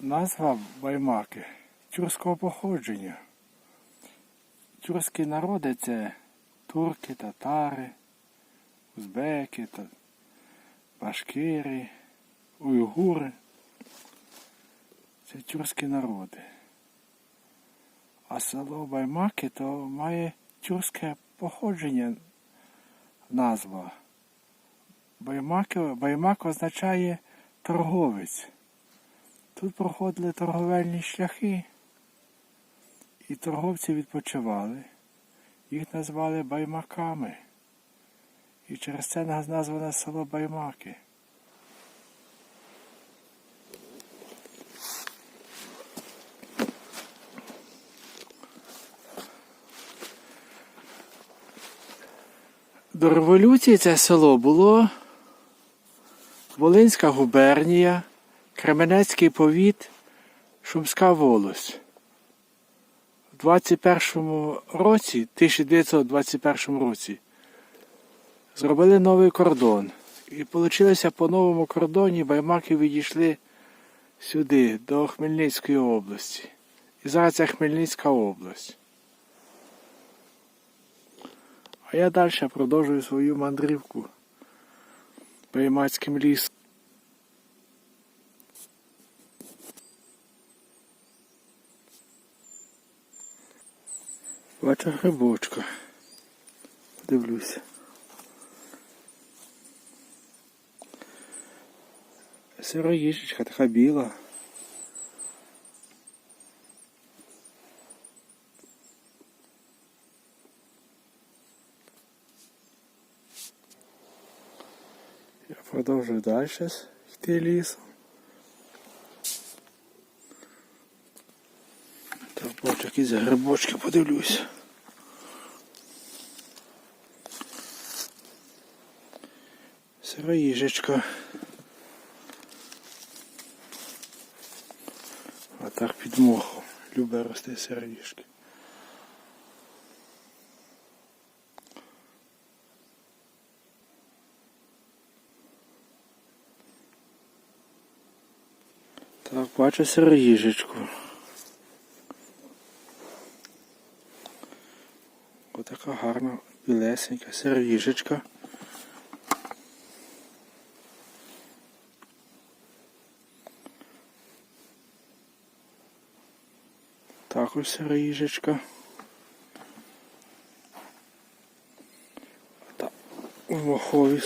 Назва Баймаки тюркського походження. Тюркські народи це турки, татари, узбеки, та башкири, уйгури. Це тюркські народи. А село Баймаки то має тюркське походження назва. Баймаки, Баймак означає торговець. Тут проходили торговельні шляхи, і торговці відпочивали. Їх назвали баймаками. І через це нас назване село Баймаки. До революції це село було Волинська губернія, Кременецький повіт, Шумська волость. У 21 році, 1921 році, зробили новий кордон. І вийшло по новому кордоні баймаки відійшли сюди, до Хмельницької області. І зараз це Хмельницька область. А я далі продовжую свою мандрівку Баймацьким лісом. Бачу грибочка. Дивлюся. Сироїжечка така біла. Я продовжую далі йти лісом. Бачу якісь грибочки, подивлюся. Сироїжечка. А так під мохом. Любе рости сироїжки. Так, бачу сироїжечку. Отака гарна білесенька сервіжечка. Також сервіжечка. Так, в мохові